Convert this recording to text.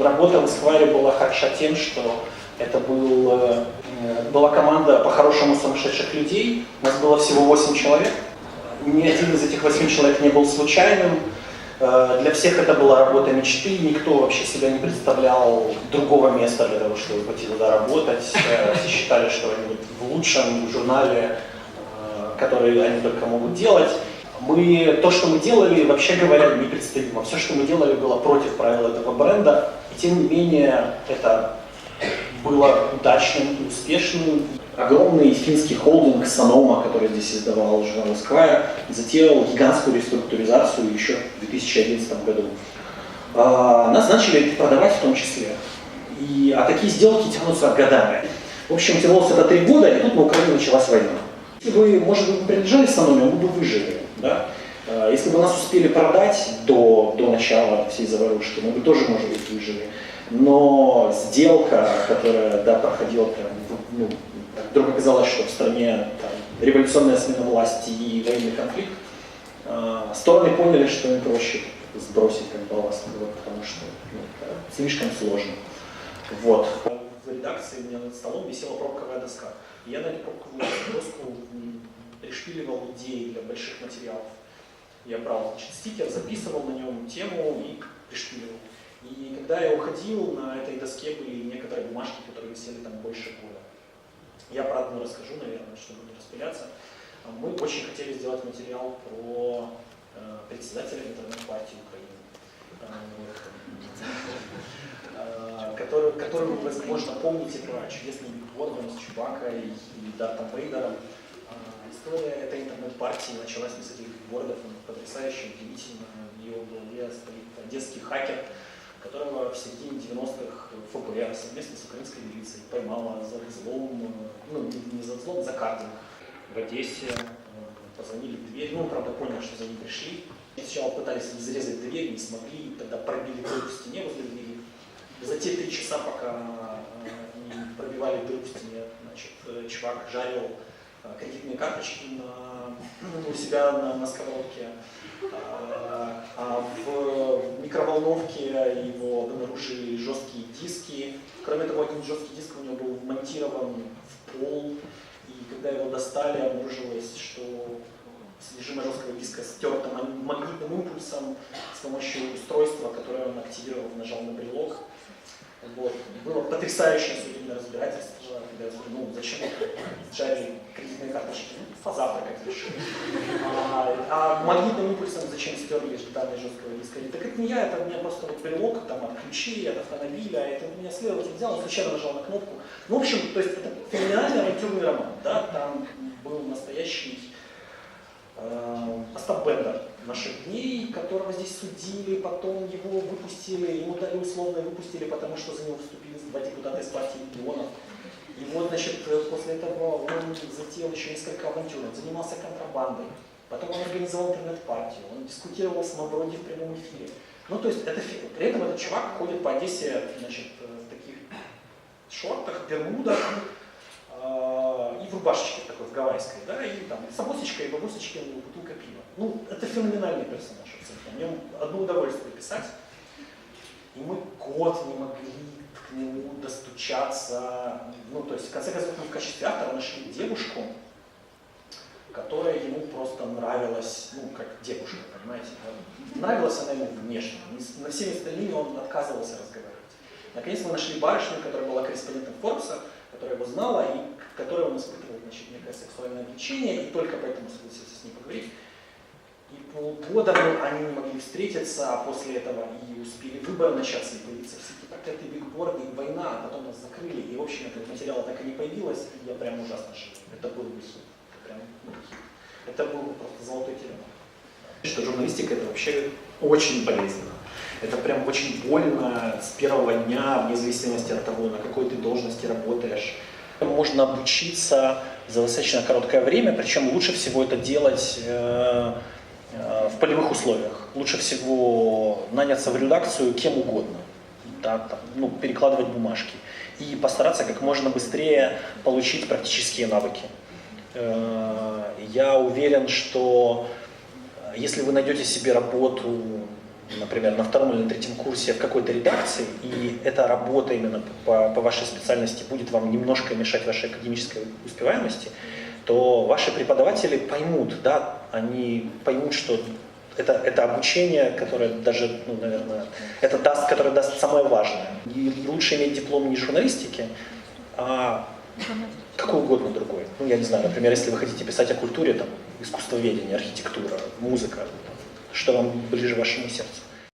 работа в Эсквайре была хороша тем, что это был, э, была команда по-хорошему сумасшедших людей. У нас было всего 8 человек. Ни один из этих 8 человек не был случайным. Э, для всех это была работа мечты, никто вообще себя не представлял другого места для того, чтобы пойти туда работать. Э, все считали, что они в лучшем журнале, который они только могут делать. Мы, то, что мы делали, вообще говоря, непредставимо. Все, что мы делали, было против правил этого бренда. И тем не менее, это было удачным и успешным. Огромный финский холдинг Санома, который здесь издавал журнал Esquire, затеял гигантскую реструктуризацию еще в 2011 году. А, нас начали продавать в том числе. И, а такие сделки тянутся годами. В общем, тянулось это три года, и тут на Украине началась война. Если бы, может быть, принадлежали Саноме, мы бы выжили. Да? А, если бы нас успели продать до, до начала всей заварушки, мы бы тоже, может быть, выжили но сделка, которая да, проходила прям, ну, вдруг оказалось, что в стране там, революционная смена власти и военный конфликт, э, стороны поняли, что им проще сбросить как балласт, вот, потому что ну, слишком сложно. Вот. В редакции у меня над столом висела пробковая доска. Я на эту пробковую доску пришпиливал идеи для больших материалов. Я брал значит, стикер, записывал на нем тему и пришпиливал. И когда я уходил, на этой доске были некоторые бумажки, которые висели там больше года. Я, правда, не расскажу, наверное, чтобы не распыляться. Мы очень хотели сделать материал про э, председателя интернет-партии Украины, э, который, который вы, возможно, помните про чудесный Бигбордом с Чубакой и Дартом Вейдером. История этой интернет-партии началась не с этих бигбордов, он потрясающе, удивительно. В ее голове стоит детский хакер, которого в середине 90-х ФБР совместно с украинской милицией поймала за взлом, ну не за взлом, за картинг в Одессе. Э, позвонили в дверь, ну он правда понял, что за ним пришли. Сначала пытались зарезать дверь, не смогли, тогда пробили дыру в стене возле двери. За те три часа, пока э, пробивали дыру в стене, значит, э, чувак жарил кредитные карточки на, ну, у себя на, на сковородке. А, а в микроволновке его обнаружили жесткие диски. Кроме того, один жесткий диск у него был вмонтирован в пол. И когда его достали, обнаружилось, что содержимое жесткого диска стерто магнитным импульсом с помощью устройства, которое он активировал, нажал на брелок. Вот. Было потрясающее судебное разбирательство, когда я ну, зачем жарили кредитные карточки? Ну, позавтракать решили. А, а магнитным импульсом зачем стерли данные жесткого диска? Так это не я, это у меня просто вот брелок там, от ключей, от автомобиля, это у меня следователь взял, он случайно нажал на кнопку. Ну, в общем, то есть это феноменальный авантюрный роман, да, там был настоящий э, Остап Бендер наших дней, которого здесь судили, потом его выпустили, ему дали условно выпустили, потому что за него вступили два депутата из партии регионов. И вот, значит, после этого он затеял еще несколько авантюр, он занимался контрабандой, потом он организовал интернет-партию, он дискутировал с Мавроди в прямом эфире. Ну, то есть, это, при этом этот чувак ходит по Одессе, значит, в таких шортах, бермудах, э, и в рубашечке такой, в гавайской, да, и там с обосечкой, и в обосечке бутылка пива. Ну, это феноменальный персонаж, абсолютно. О нем одно удовольствие писать. И мы год не могли к нему достучаться. Ну, то есть, в конце концов, мы в качестве автора нашли девушку, которая ему просто нравилась, ну, как девушка, понимаете. Нравилась она ему внешне. На всеми остальными он отказывался разговаривать. Наконец мы нашли барышню, которая была корреспондентом Форбса, которая его знала и которой он испытывал значит, некое сексуальное влечение, и только поэтому согласился с ней поговорить. И полгода они не могли встретиться, а после этого и успели выборы начаться, и появиться все портреты бигборды, и война, а потом нас закрыли, и в общем этого материала так и не появилось, и я прям ужасно жалею. Это был бы. Это, прям, это был просто золотой телефон. Что журналистика это вообще очень болезненно. Это прям очень больно с первого дня, вне зависимости от того, на какой ты должности работаешь. Можно обучиться за достаточно короткое время, причем лучше всего это делать э, в полевых условиях. Лучше всего наняться в редакцию кем угодно, да, там, ну, перекладывать бумажки и постараться как можно быстрее получить практические навыки. Э, я уверен, что если вы найдете себе работу например, на втором или на третьем курсе в какой-то редакции, и эта работа именно по, по вашей специальности будет вам немножко мешать вашей академической успеваемости, то ваши преподаватели поймут, да, они поймут, что это, это обучение, которое даже, ну, наверное, это даст, которое даст самое важное. И лучше иметь диплом не журналистики, а какой угодно другой. Ну, я не знаю, например, если вы хотите писать о культуре, там, искусствоведение, архитектура, музыка, что вам ближе вашему сердцу.